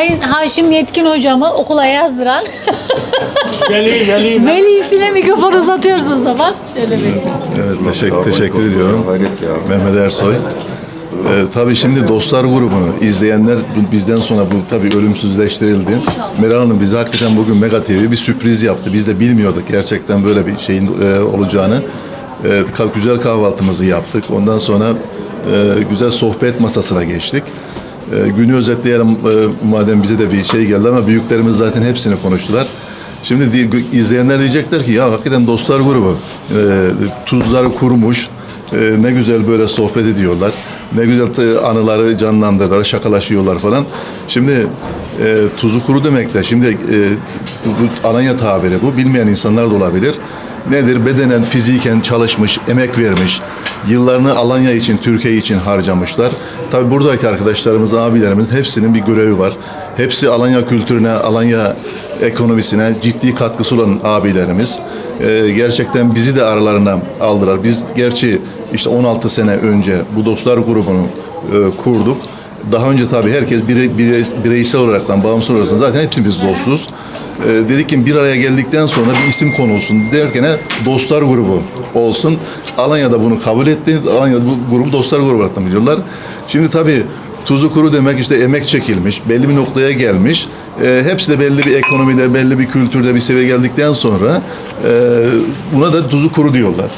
Sayın Haşim Yetkin hocamı okula yazdıran Veli, veli. velisine mikrofon uzatıyoruz o zaman. Şöyle bir. Evet, teşekkür, teşekkür ediyorum. Mehmet Ersoy. Ee, tabii şimdi Dostlar grubunu izleyenler bu- bizden sonra bu tabii ölümsüzleştirildi. Meral Hanım bize hakikaten bugün Mega TV bir sürpriz yaptı. Biz de bilmiyorduk gerçekten böyle bir şeyin e, olacağını. E, ka- güzel kahvaltımızı yaptık. Ondan sonra e, güzel sohbet masasına geçtik. E, günü özetleyelim e, madem bize de bir şey geldi ama büyüklerimiz zaten hepsini konuştular. Şimdi di- izleyenler diyecekler ki ya hakikaten dostlar grubu e, tuzları kurmuş e, ne güzel böyle sohbet ediyorlar. Ne güzel anıları canlandırıyorlar, şakalaşıyorlar falan. Şimdi e, tuzu kuru demek de şimdi e, bu Alanya tabiri bu bilmeyen insanlar da olabilir. Nedir? Bedenen, fiziken çalışmış, emek vermiş. Yıllarını Alanya için, Türkiye için harcamışlar. Tabi buradaki arkadaşlarımız, abilerimiz hepsinin bir görevi var. Hepsi Alanya kültürüne, Alanya ekonomisine ciddi katkısı olan abilerimiz. Ee, gerçekten bizi de aralarına aldılar. Biz gerçi işte 16 sene önce bu dostlar grubunu e, kurduk. Daha önce tabii herkes bire, bire, bireysel olaraktan bağımsız olarak zaten hepimiz dostuz. Ee, dedik ki bir araya geldikten sonra bir isim konulsun derken dostlar grubu olsun. Alanya'da bunu kabul etti. Alanya'da bu grubu dostlar grubu olarak biliyorlar. Şimdi tabii Tuzu kuru demek işte emek çekilmiş, belli bir noktaya gelmiş. E, hepsi de belli bir ekonomide, belli bir kültürde bir seviye geldikten sonra e, buna da tuzu kuru diyorlar.